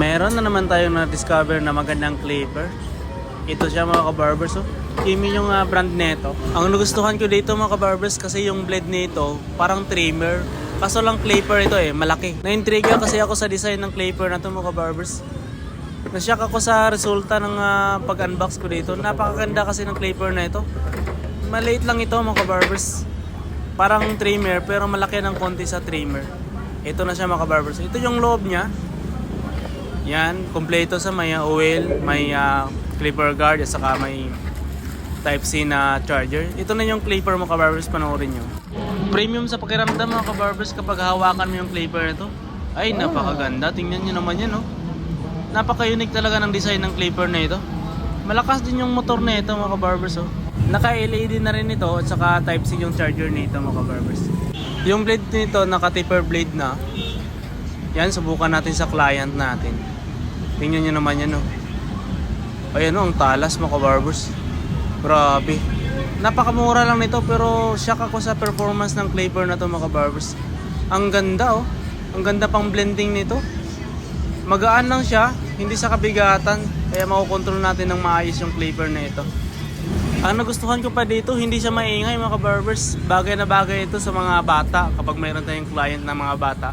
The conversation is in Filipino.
Meron na naman tayong na-discover na magandang clipper. Ito siya mga kabarbers. Oh. Kimi yung ah, brand nito. Ang nagustuhan ko dito mga kabarbers kasi yung blade nito parang trimmer. Kaso lang clipper ito eh, malaki. Na-intriga kasi ako sa design ng clipper na to mga kabarbers. Nashock ako sa resulta ng ah, pag-unbox ko dito. Napakaganda kasi ng clipper na ito. Maliit lang ito mga kabarbers. Parang trimmer pero malaki ng konti sa trimmer. Ito na siya mga kabarbers. Ito yung loob niya. Yan, kompleto sa may uh, oil, may uh, clipper guard, at saka may Type-C na charger. Ito na yung clipper mo kabarbers, panoorin nyo. Premium sa pakiramdam mga kabarbers kapag hawakan mo yung clipper na to. Ay, napakaganda. Tingnan nyo naman yan, no? Napaka-unique talaga ng design ng clipper na ito. Malakas din yung motor na ito mga kabarbers, oh. Naka-LED na rin ito at saka Type-C yung charger nito mga kabarbers. Yung blade nito, naka-taper blade na. Yan, subukan natin sa client natin. Tingnan nyo naman yan, oh. Ayan, oh, ang talas mga kabarbers. Grabe. Napakamura lang nito pero shock ako sa performance ng Clapper na to mga barbers. Ang ganda oh. Ang ganda pang blending nito. Magaan lang siya, hindi sa kabigatan. Kaya makokontrol natin ng maayos yung Clapper na ito. Ang nagustuhan ko pa dito, hindi siya maingay mga barbers. Bagay na bagay ito sa mga bata kapag mayroon tayong client na mga bata.